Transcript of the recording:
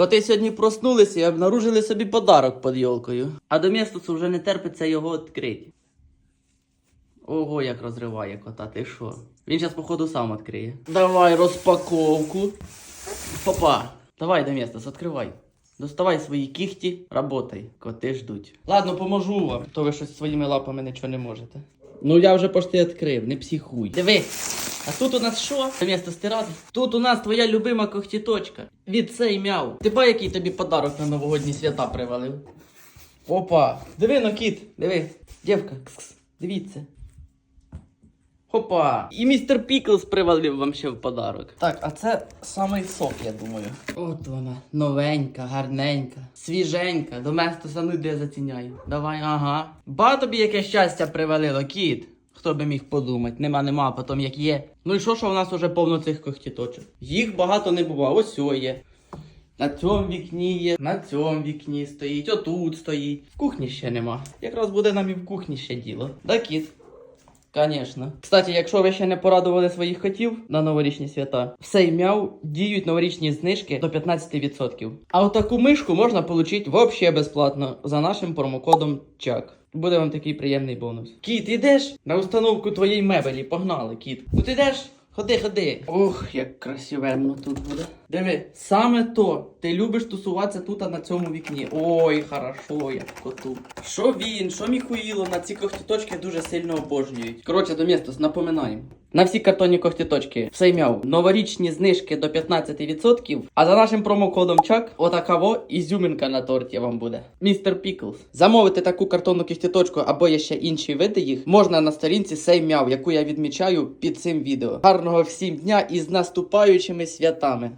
Коти сьогодні проснулися і обнаружили собі подарок під йолкою. А до містусу вже не терпиться його відкрити. Ого, як розриває кота, ти що? Він зараз, походу, сам відкриє. Давай розпаковку. Папа, давай до містус, відкривай. Доставай свої кіхті, работай. Коти ждуть. Ладно, поможу вам. То ви щось своїми лапами нічого не можете. Ну я вже почти відкрив, не психуй. Диви. А тут у нас що? Місто стирати. Тут у нас твоя любима когтіточка. Від цей мяу. Ти ба, який тобі подарок на новогодні свята привалив. Опа. Диви, ну кіт, диви. Дівка, дивіться. Хопа! І містер Піклс привалив вам ще в подарок. Так, а це самий сок, я думаю. От вона, новенька, гарненька, свіженька, до местуса ну йде заціняю. Давай, ага. Ба тобі яке щастя привалило, кіт. Хто би міг подумати, нема, нема, а потім як є. Ну і що, що в нас уже повно цих когтіточок? Їх багато не буває, ось о є. На цьому вікні є, на цьому вікні стоїть, отут стоїть. В кухні ще нема. Якраз буде нам і в кухні ще діло. Да, кіт? Конечно. Кстати, якщо ви ще не порадували своїх котів на новорічні свята, все ім'яв діють новорічні знижки до 15%. А отаку мишку можна отримати вообще безплатно за нашим промокодом ЧАК. Буде вам такий приємний бонус. Кіт, ідеш на установку твоєї мебелі, погнали, кіт. Ну ти йдеш? Ходи, ходи. Ох, як красивенно тут буде. Диви, саме то. Ти любиш тусуватися тут на цьому вікні. Ой, хорошо, як коту. Що він, що Міхуїло на ці когтіточки дуже сильно обожнюють. Коротше, до містус, напоминаємо. На всі картонні когтіточки все ім'яв. Новорічні знижки до 15%. А за нашим промокодом ЧАК, отакаво ізюминка на торті вам буде. Містер Піклс. Замовити таку картонну кістіточку або є ще інші види їх можна на сторінці Сей Сейм'яв, яку я відмічаю під цим відео. Гарного всім дня і з наступаючими святами!